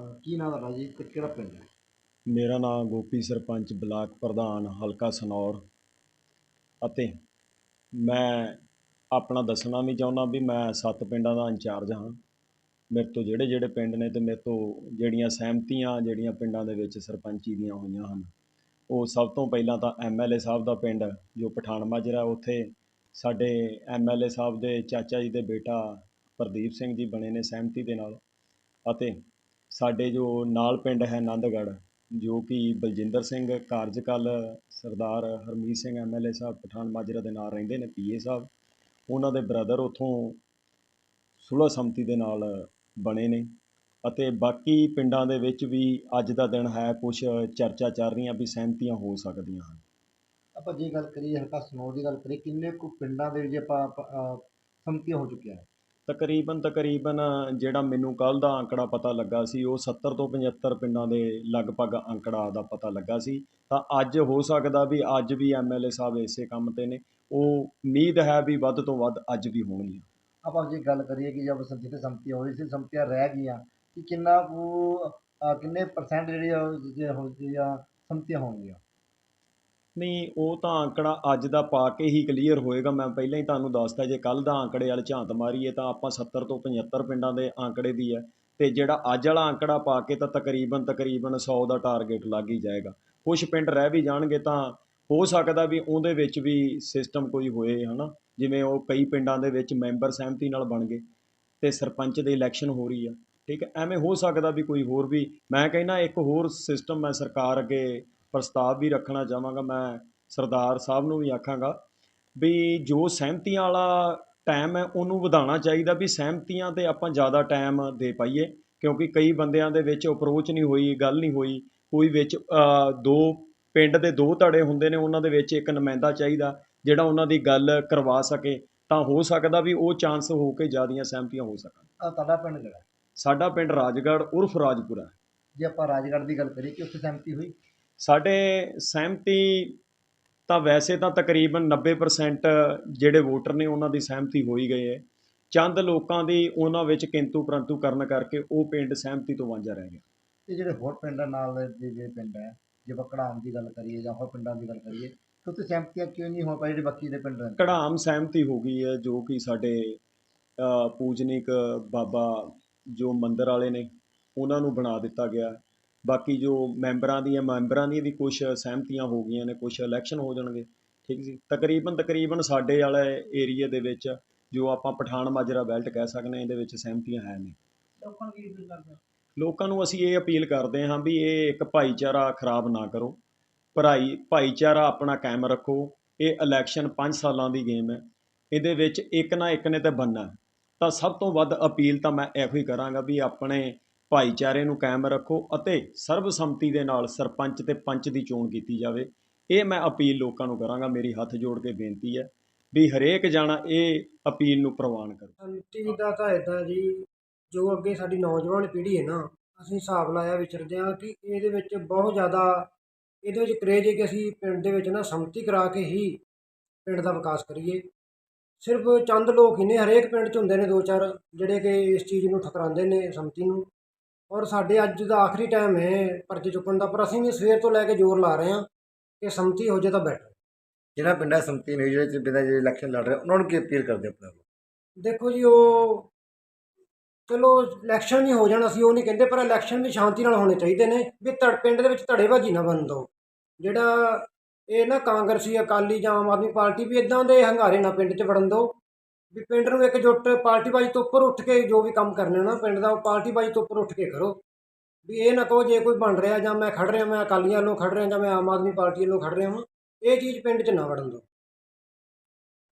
ਅਹ ਕੀ ਨਾਮ ਤੁਹਾਡਾ ਜੀ ਤੇ ਕਿਹੜਾ ਪਿੰਡ ਹੈ? ਮੇਰਾ ਨਾਮ ਗੋਪੀ ਸਰਪੰਚ, ਬਲਾਕ ਪ੍ਰਧਾਨ ਹਲਕਾ ਸਨੌਰ। ਅਤੇ ਮੈਂ ਆਪਣਾ ਦੱਸਣਾ ਵੀ ਚਾਹੁੰਦਾ ਵੀ ਮੈਂ ਸੱਤ ਪਿੰਡਾਂ ਦਾ ਇੰਚਾਰਜ ਹਾਂ। ਮੇਰੇ ਤੋਂ ਜਿਹੜੇ ਜਿਹੜੇ ਪਿੰਡ ਨੇ ਤੇ ਮੇਰੇ ਤੋਂ ਜਿਹੜੀਆਂ ਸਹਿਮਤੀਆਂ ਜਿਹੜੀਆਂ ਪਿੰਡਾਂ ਦੇ ਵਿੱਚ ਸਰਪੰਚੀ ਦੀਆਂ ਹੋਈਆਂ ਹਨ, ਉਹ ਸਭ ਤੋਂ ਪਹਿਲਾਂ ਤਾਂ ਐਮਐਲਏ ਸਾਹਿਬ ਦਾ ਪਿੰਡ ਜੋ ਪਠਾਨ ਮਾਜਰਾ ਉੱਥੇ ਸਾਡੇ ਐਮਐਲਏ ਸਾਹਿਬ ਦੇ ਚਾਚਾ ਜੀ ਦੇ ਬੇਟਾ ਪ੍ਰਦੀਪ ਸਿੰਘ ਜੀ ਬਣੇ ਨੇ ਸਹਿਮਤੀ ਦੇ ਨਾਲ। ਅਤੇ ਸਾਡੇ ਜੋ ਨਾਲ ਪਿੰਡ ਹੈ ਆਨੰਦਗੜ੍ਹ ਜੋ ਕਿ ਬਲਜਿੰਦਰ ਸਿੰਘ ਕਾਰਜਕਾਲ ਸਰਦਾਰ ਹਰਮੀਤ ਸਿੰਘ ਐਮਐਲਏ ਸਾਹਿਬ ਪਠਾਨ ਮਾਜਰਾ ਦੇ ਨਾਲ ਰਹਿੰਦੇ ਨੇ ਪੀ ਏ ਸਾਹਿਬ। ਉਹਨਾਂ ਦੇ ਬ੍ਰਦਰ ਉੱਥੋਂ ਸੁਲਹ ਸੰਮਤੀ ਦੇ ਨਾਲ ਬਣੇ ਨੇ ਅਤੇ ਬਾਕੀ ਪਿੰਡਾਂ ਦੇ ਵਿੱਚ ਵੀ ਅੱਜ ਦਾ ਦਿਨ ਹੈ ਕੁਝ ਚਰਚਾ ਚੱਲ ਰਹੀਆਂ ਵੀ ਸਹਿਮਤੀਆਂ ਹੋ ਸਕਦੀਆਂ ਹਨ। ਆਪਾਂ ਜੇ ਗੱਲ ਕਰੀਏ ਹਲਕਾ ਸਨੌਰ ਦੀ ਗੱਲ ਕਰੀਏ ਕਿੰਨੇ ਕੁ ਪਿੰਡਾਂ ਦੇ ਵਿੱਚ ਆਪਾਂ ਅਹ, ਸੰਮਤੀਆਂ ਹੋ ਚੁੱਕੀਆਂ ਹੈ ਤਕਰੀਬਨ ਤਕਰੀਬਨ ਜਿਹੜਾ ਮੈਨੂੰ ਕੱਲ੍ਹ ਦਾ ਅੰਕੜਾ ਪਤਾ ਲੱਗਾ ਸੀ, ਉਹ 70 ਤੋਂ 75 ਪਿੰਡਾਂ ਦੇ ਲਗਭਗ ਅੰਕੜਾ ਦਾ ਪਤਾ ਲੱਗਾ ਸੀ। ਤਾਂ ਅੱਜ ਹੋ ਸਕਦਾ ਵੀ ਅੱਜ ਵੀ ਐਮਐਲਏ ਸਾਹਿਬ ਇਸੇ ਕੰਮ ਤੇ ਨੇ। ਉਹ ਉਮੀਦ ਹੈ ਵੀ ਵੱਧ ਤੋਂ ਵੱਧ ਅੱਜ ਵੀ ਹੋਣਗੀਆਂ। ਆਪਾਂ ਜੇ ਗੱਲ ਕਰੀਏ ਕਿ ਜਦ ਜਿੱਥੇ ਸੰਮਤੀਆਂ ਹੋ ਰਹੀ ਸੀ ਸੰਮਤੀਆਂ ਰਹਿ ਗਈਆਂ, ਕਿ ਕਿੰਨਾ ਕੁ ਕਿੰਨੇ ਪਰਸੈਂਟ ਜਿਹੜੀ ਆ, ਉਹ ਸੰਮਤੀਆਂ ਹੋਣਗੀਆਂ? ਨਹੀਂ, ਉਹ ਤਾਂ ਅੰਕੜਾ ਅੱਜ ਦਾ ਪਾ ਕੇ ਹੀ ਕਲੀਅਰ ਹੋਏਗਾ। ਮੈਂ ਪਹਿਲਾਂ ਹੀ ਤੁਹਾਨੂੰ ਦੱਸਤਾ, ਜੇ ਕੱਲ ਦਾ ਆਂਕੜੇ ਵਾਲ ਝਾਂਤ ਮਾਰੀਏ ਤਾਂ ਆਪਾਂ 70 ਤੋਂ 75 ਪਿੰਡਾਂ ਦੇ ਆਂਕੜੇ ਦੀ ਹੈ ਅਤੇ ਜਿਹੜਾ ਅੱਜ ਵਾਲਾ ਅੰਕੜਾ ਪਾ ਕੇ ਤਾਂ ਤਕਰੀਬਨ ਤਕਰੀਬਨ ਸੌ ਦਾ ਟਾਰਗੇਟ ਲੱਗ ਹੀ ਜਾਏਗਾ। ਕੁਛ ਪਿੰਡ ਰਹਿ ਵੀ ਜਾਣਗੇ ਤਾਂ ਹੋ ਸਕਦਾ ਵੀ ਉਹਦੇ ਵਿੱਚ ਵੀ ਸਿਸਟਮ ਕੋਈ ਹੋਏ ਹੈ ਨਾ ਜਿਵੇਂ ਉਹ ਕਈ ਪਿੰਡਾਂ ਦੇ ਵਿੱਚ ਮੈਂਬਰ ਸਹਿਮਤੀ ਨਾਲ ਬਣ ਗਏ ਅਤੇ ਸਰਪੰਚ ਦੇ ਇਲੈਕਸ਼ਨ ਹੋ ਰਹੀ ਆ, ਠੀਕ ਹੈ? ਐਵੇਂ ਹੋ ਸਕਦਾ ਵੀ ਕੋਈ ਹੋਰ ਵੀ। ਮੈਂ ਕਹਿੰਦਾ ਇੱਕ ਹੋਰ ਸਿਸਟਮ ਮੈਂ ਸਰਕਾਰ ਅੱਗੇ ਪ੍ਰਸਤਾਵ ਵੀ ਰੱਖਣਾ ਚਾਹਾਂਗਾ ਮੈਂ ਸਰਦਾਰ ਸਾਹਿਬ ਨੂੰ ਵੀ ਆਖਾਂਗਾ ਵੀ ਜੋ ਸਹਿਮਤੀਆਂ ਵਾਲਾ ਟਾਈਮ ਹੈ ਉਹਨੂੰ ਵਧਾਉਣਾ ਚਾਹੀਦਾ ਵੀ ਸਹਿਮਤੀਆਂ ਤੇ ਆਪਾਂ ਜ਼ਿਆਦਾ ਟਾਈਮ ਦੇ ਪਾਈਏ ਕਿਉਂਕਿ ਕਈ ਬੰਦਿਆਂ ਦੇ ਵਿੱਚ ਅਪਰੋਚ ਨਹੀਂ ਹੋਈ ਗੱਲ ਨਹੀਂ ਹੋਈ ਕੋਈ ਵਿੱਚ ਦੋ ਪਿੰਡ ਦੇ ਦੋ ਧੜੇ ਹੁੰਦੇ ਨੇ ਉਹਨਾਂ ਦੇ ਵਿੱਚ ਇੱਕ ਨੁਮਾਇੰਦਾ ਚਾਹੀਦਾ ਜਿਹੜਾ ਉਹਨਾਂ ਦੀ ਗੱਲ ਕਰਵਾ ਸਕੇ ਤਾਂ ਹੋ ਸਕਦਾ ਵੀ ਉਹ ਚਾਂਸ ਹੋ ਕੇ ਜ਼ਿਆਦੀਆਂ ਸਹਿਮਤੀਆਂ ਹੋ ਸਕਣ ਤੁਹਾਡਾ ਪਿੰਡ ਕਿਹੜਾ ਹੈ? ਸਾਡਾ ਪਿੰਡ ਰਾਜਗੜ੍ਹ ਉਰਫ ਰਾਜਪੁਰਾ। ਜੇ ਆਪਾਂ ਰਾਜਗੜ੍ਹ ਦੀ ਗੱਲ ਕਰੀਏ ਕਿ ਉੱਥੇ ਸਹਿਮਤੀ ਹੋਈ ਸਾਡੇ ਸਹਿਮਤੀ ਤਾਂ ਵੈਸੇ ਤਾਂ ਤਕਰੀਬਨ 90% ਜਿਹੜੇ ਵੋਟਰ ਨੇ ਉਹਨਾਂ ਦੀ ਸਹਿਮਤੀ ਹੋ ਹੀ ਗਈ ਹੈ। ਚੰਦ ਲੋਕਾਂ ਦੀ ਉਹਨਾਂ ਵਿੱਚ ਕਿੰਤੂ ਪਰੰਤੂ ਕਰਨ ਕਰਕੇ ਉਹ ਪਿੰਡ ਸਹਿਮਤੀ ਤੋਂ ਵਾਂਝਾ ਰਹਿ ਗਿਆ। ਤੇ ਜਿਹੜੇ ਹੋਰ ਪਿੰਡਾਂ ਨਾਲ ਦੇ ਜਿਹੜੇ ਪਿੰਡ ਹੈ ਜੇ ਆਪਾਂ ਕੜਾਮ ਦੀ ਗੱਲ ਕਰੀਏ ਜਾਂ ਹੋਰ ਪਿੰਡਾਂ ਦੀ ਗੱਲ ਕਰੀਏ ਤਾਂ ਉੱਥੇ ਸਹਿਮਤੀਆਂ ਕਿਉਂ ਨਹੀਂ ਹੋ ਪਾਈ ਜਿਹੜੇ ਬਾਕੀ ਦੇ ਪਿੰਡ ਨੇ ਕੜਾਮ ਸਹਿਮਤੀ ਹੋ ਗਈ ਹੈ ਜੋ ਕਿ ਸਾਡੇ ਪੂਜਨੀਕ ਬਾਬਾ ਜੋ ਮੰਦਿਰ ਵਾਲੇ ਨੇ ਉਹਨਾਂ ਨੂੰ ਬਣਾ ਦਿੱਤਾ ਗਿਆ। ਬਾਕੀ ਜੋ ਮੈਂਬਰਾਂ ਦੀਆਂ ਮੈਂਬਰਾਂ ਦੀਆਂ ਵੀ ਕੁਝ ਸਹਿਮਤੀਆਂ ਹੋ ਗਈਆਂ ਨੇ ਕੁਝ ਇਲੈਕਸ਼ਨ ਹੋ ਜਾਣਗੇ ਠੀਕ ਜੀ? ਤਕਰੀਬਨ ਤਕਰੀਬਨ ਸਾਡੇ ਵਾਲੇ ਏਰੀਆ ਦੇ ਵਿੱਚ ਜੋ ਆਪਾਂ ਪਠਾਨ ਮਾਜਰਾ ਬੈਲਟ ਕਹਿ ਸਕਦੇ ਹਾਂ ਇਹਦੇ ਵਿੱਚ ਸਹਿਮਤੀਆਂ ਹੈ ਨੇ ਲੋਕਾਂ ਨੂੰ ਕੀ ਕਰਦੇ ਲੋਕਾਂ ਨੂੰ ਅਸੀਂ ਇਹ ਅਪੀਲ ਕਰਦੇ ਹਾਂ ਵੀ ਇਹ ਇੱਕ ਭਾਈਚਾਰਾ ਖਰਾਬ ਨਾ ਕਰੋ। ਭਰਾਈ ਭਾਈਚਾਰਾ ਆਪਣਾ ਕਾਇਮ ਰੱਖੋ। ਇਹ ਇਲੈਕਸ਼ਨ 5 ਸਾਲਾਂ ਦੀ ਗੇਮ ਹੈ। ਇਹਦੇ ਵਿੱਚ ਇੱਕ ਨਾ ਇੱਕ ਨੇ ਤੇ ਬੰਨਾ ਹੈ। ਤਾਂ ਸਭ ਤੋਂ ਵੱਧ ਅਪੀਲ ਤਾਂ ਮੈਂ ਇਹੋ ਹੀ ਕਰਾਂਗਾ ਵੀ ਆਪਣੇ ਭਾਈਚਾਰੇ ਨੂੰ ਕਾਇਮ ਰੱਖੋ ਅਤੇ ਸਰਬਸੰਮਤੀ ਦੇ ਨਾਲ ਸਰਪੰਚ ਤੇ ਪੰਚ ਦੀ ਚੋਣ ਕੀਤੀ ਜਾਵੇ। ਇਹ ਮੈਂ ਅਪੀਲ ਲੋਕਾਂ ਨੂੰ ਕਰਾਂਗਾ, ਮੇਰੀ ਹੱਥ ਜੋੜ ਕੇ ਬੇਨਤੀ ਹੈ ਵੀ ਹਰੇਕ ਜਾਣਾ ਇਹ ਅਪੀਲ ਨੂੰ ਪ੍ਰਵਾਨ ਕਰੋ। ਸੰਤੀ ਦਾ ਤਾਂ ਇਦਾਂ ਜੀ, ਜੋ ਅੱਗੇ ਸਾਡੀ ਨੌਜਵਾਨ ਪੀੜ੍ਹੀ ਹੈ ਨਾ, ਅਸੀਂ ਹਿਸਾਬ ਲਾਇਆ ਵਿਚਰਦੇ ਹਾਂ ਕਿ ਇਹਦੇ ਵਿੱਚ ਬਹੁਤ ਜ਼ਿਆਦਾ, ਇਹਦੇ ਵਿੱਚ ਕਰੇਜ ਹੈ ਕਿ ਅਸੀਂ ਪਿੰਡ ਦੇ ਵਿੱਚ ਨਾ ਸੰਮਤੀ ਕਰਾ ਕੇ ਹੀ ਪਿੰਡ ਦਾ ਵਿਕਾਸ ਕਰੀਏ। ਸਿਰਫ ਚੰਦ ਲੋਕ ਹੀ ਨੇ, ਹਰੇਕ ਪਿੰਡ 'ਚ ਹੁੰਦੇ ਨੇ ਦੋ ਚਾਰ, ਜਿਹੜੇ ਕਿ ਇਸ ਚੀਜ਼ ਨੂੰ ਠਕਰਾਉਂਦੇ ਨੇ ਸੰਮਤੀ ਨੂੰ। ਔਰ ਸਾਡੇ ਅੱਜ ਦਾ ਆਖਰੀ ਟਾਈਮ ਹੈ ਪਰਚੇ ਚੁੱਕਣ ਦਾ ਪਰ ਅਸੀਂ ਵੀ ਸਵੇਰ ਤੋਂ ਲੈ ਕੇ ਜ਼ੋਰ ਲਾ ਰਹੇ ਹਾਂ ਕਿ ਸੰਮਤੀ ਹੋ ਜਾਏ ਤਾਂ ਬੈਟਰ ਜਿਹੜਾ ਪਿੰਡਾਂ ਸੰਮਤੀ ਨੇ ਜਿਹੜੇ ਪਿੰਡਾਂ ਜਿਹੜੇ ਇਲੈਕਸ਼ਨ ਲੜ ਰਹੇ ਉਹਨਾਂ ਨੂੰ ਕੀ ਅਪੀਲ ਕਰਦੇ ਆਪਣੇ? ਦੇਖੋ ਜੀ ਉਹ ਚਲੋ ਇਲੈਕਸ਼ਨ ਵੀ ਹੋ ਜਾਣ ਅਸੀਂ ਉਹ ਨਹੀਂ ਕਹਿੰਦੇ ਪਰ ਇਲੈਕਸ਼ਨ ਵੀ ਸ਼ਾਂਤੀ ਨਾਲ ਹੋਣੇ ਚਾਹੀਦੇ ਨੇ ਵੀ ਧੜ ਪਿੰਡ ਦੇ ਵਿੱਚ ਧੜੇਬਾਜ਼ੀ ਨਾ ਬਣ ਦੋ ਜਿਹੜਾ ਇਹ ਨਾ ਕਾਂਗਰਸੀ ਅਕਾਲੀ ਜਾਂ ਆਮ ਆਦਮੀ ਪਾਰਟੀ ਵੀ ਇਦਾਂ ਦੇ ਹੰਗਾਰੇ ਨਾ ਪਿੰਡ 'ਚ ਵੜਨ ਦੋ ਵੀ ਪਿੰਡ ਨੂੰ ਇੱਕ ਇਕਜੁੱਟ ਪਾਰਟੀਬਾਜ਼ੀ ਤੋਂ ਉੱਪਰ ਉੱਠ ਕੇ ਜੋ ਵੀ ਕੰਮ ਕਰਨੇ ਨਾ ਪਿੰਡ ਦਾ, ਉਹ ਪਾਰਟੀਬਾਜ਼ੀ ਤੋਂ ਉੱਪਰ ਉੱਠ ਕੇ ਕਰੋ। ਵੀ ਇਹ ਨਾ ਕਹੋ ਜੇ ਕੋਈ ਬਣ ਰਿਹਾ ਜਾਂ ਮੈਂ ਖੜ ਰਿਹਾ, ਮੈਂ ਅਕਾਲੀਆਂ ਵੱਲੋਂ ਖੜ ਰਿਹਾ ਜਾਂ ਮੈਂ ਆਮ ਆਦਮੀ ਪਾਰਟੀ ਵੱਲੋਂ ਖੜ ਰਿਹਾ ਹਾਂ ਇਹ ਚੀਜ਼ ਪਿੰਡ 'ਚ ਨਾ ਵੜਨ ਦਿਓ।